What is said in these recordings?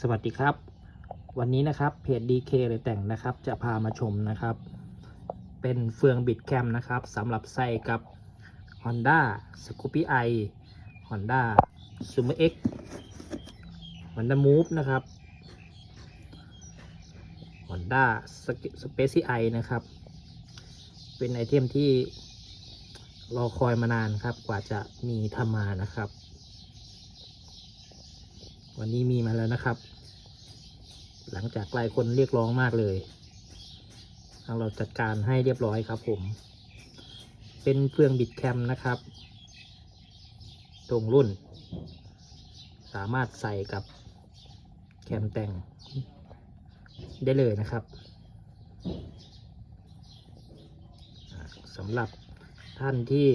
สวัสดีครับ วันนี้นะครับเพจ DK เลยแต่งนะครับ จะพามาชมนะครับ เป็นเฟืองบิดแคมนะครับสำหรับใส่กับ Honda Scoopy i Honda Sumer X Honda Move นะครับ Honda Space i นะครับ เป็นไอเทมที่รอคอยมานานครับกว่าจะมีทำมานะครับ วันนี้มีมาแล้วนะครับ หลังจากหลายคนเรียกร้องมากเลย ทางเราจัดการให้เรียบร้อยครับผม เป็นเฟืองบิดแคมนะครับ ตรงรุ่น สามารถใส่กับแคมแต่งได้เลยนะครับสำหรับท่านที่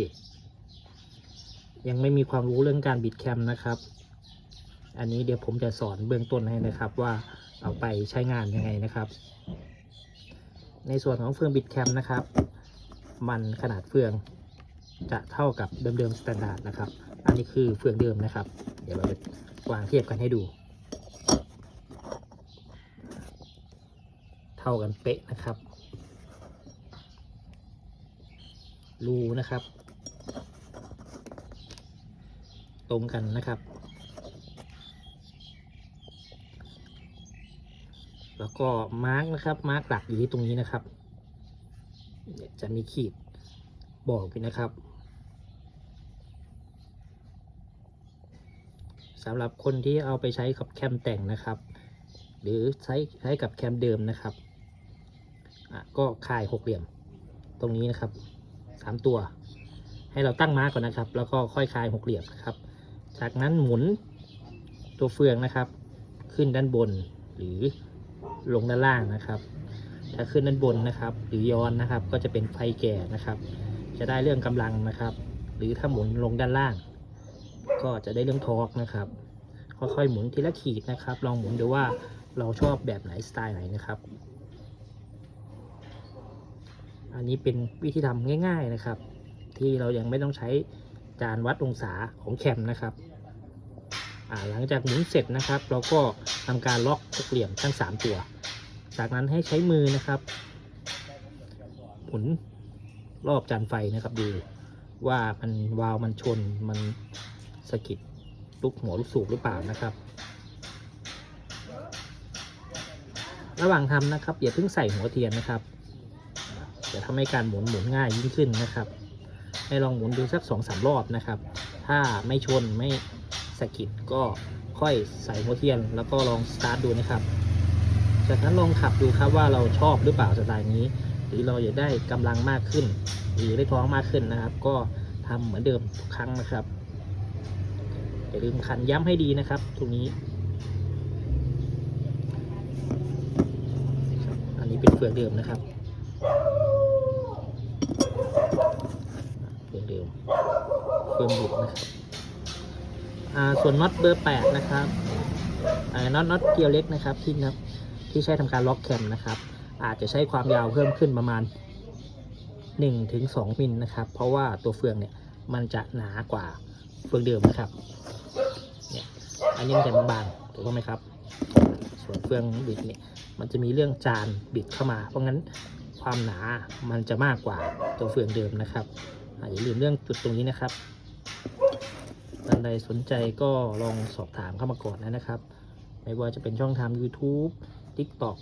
ยังไม่มีความรู้เรื่องการบิดแคมนะครับ อันนี้เดี๋ยวผมจะสอนเบื้องต้นให้นะครับว่าเอาไปใช้งานยังไงนะครับ ในส่วนของเฟืองบิดแคมนะครับ มันขนาดเฟืองจะเท่ากับเดิมๆสแตนดาร์ดนะครับ อันนี้คือเฟืองเดิมนะครับ เดี๋ยวเราจะวางเทียบกันให้ดู เท่ากันเป๊ะนะครับ รูนะครับ ตรงกันนะครับ แล้วก็มาร์กนะครับมาร์กหลักอยู่ที่ตรงนี้นะครับเนี่ยจะมีขีดบอกอยู่นะครับสำหรับคนที่เอาไปใช้กับแคมแต่งนะครับ หรือใช้ใช้กับแคมเดิมนะครับอะก็คายหกเหลี่ยมตรงนี้นะครับสามตัว ให้เราตั้งมาร์กก่อนนะครับ แล้วก็ค่อยคายหกเหลี่ยมนะครับ จากนั้นหมุนตัวเฟืองนะครับ ขึ้นด้านบนหรือ ลงด้านล่างนะครับ ถ้าขึ้นด้านบนนะครับ หรือย้อนนะครับ ก็จะเป็นไฟแก่นะครับ จะได้เรื่องกำลังนะครับ หรือถ้าหมุนลงด้านล่าง ก็จะได้เรื่องทอร์กนะครับ ค่อยๆหมุนทีละขีดนะครับ ลองหมุนดูว่าเราชอบแบบไหนสไตล์ไหนนะครับ อันนี้เป็นวิธีทำง่าย ๆนะครับ ที่เรายังไม่ต้องใช้จานวัดองศาของแคมนะครับหลังจากหมุนเสร็จนะครับ เราก็ทำการล็อกหกเหลี่ยมทั้ง 3 ตัว จากนั้นให้ใช้มือนะครับหมุนรอบจานไฟนะครับดูว่ามันวาล์วมันชนมันสะกิดลูกหัวลูกสูบหรือเปล่านะครับ ระหว่างทำนะครับอย่าเพิ่งใส่หัวเทียนนะครับจะทำให้การหมุนหมุนง่ายยิ่งขึ้นนะครับ ให้ลองหมุนดูสักสองสามรอบนะครับ ถ้าไม่ชนไม่สะกิดก็ค่อยใส่หัวเทียนแล้วก็ลองสตาร์ทดูนะครับ จากนั้นลองขับดูครับว่าเราชอบหรือเปล่าสไตล์นี้ หรือเราอยากได้กำลังมากขึ้น หรือได้ท้องมากขึ้นนะครับ ก็ทำเหมือนเดิมทุกครั้งนะครับอย่าลืมขันย้ำให้ดีนะครับตรงนี้ อันนี้เป็นเฟืองเดิมนะครับเฟืองเดิมเฟืองบุกนะครับอ่าส่วนน็อตเบอร์แปดนะครับน็อตน็อตเกียวเล็กนะครับที่นะ ที่ใช้ทำการล็อกแคมนะครับ อาจจะใช้ความยาวเพิ่มขึ้นประมาณ1ถึง2มิลนะครับ เพราะว่าตัวเฟืองเนี่ยมันจะหนากว่าเฟืองเดิมนะครับเนี่ยอันนี้มันจะบางๆถูกต้องไหมครับ ส่วนเฟืองบิดเนี่ยมันจะมีเรื่องจานบิดเข้ามา เพราะงั้นความหนามันจะมากกว่าตัวเฟืองเดิมนะครับอ่าอย่าลืมเรื่องจุดตรงนี้นะครับท่านใดสนใจก็ลองสอบถามเข้ามาก่อนนะครับ ไม่ว่าจะเป็นช่องทาง YouTube TikTok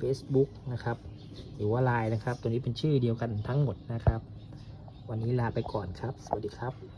Facebook นะครับ หรือว่า Line นะครับ ตัวนี้เป็นชื่อเดียวกันทั้งหมดนะครับ วันนี้ลาไปก่อนครับ สวัสดีครับ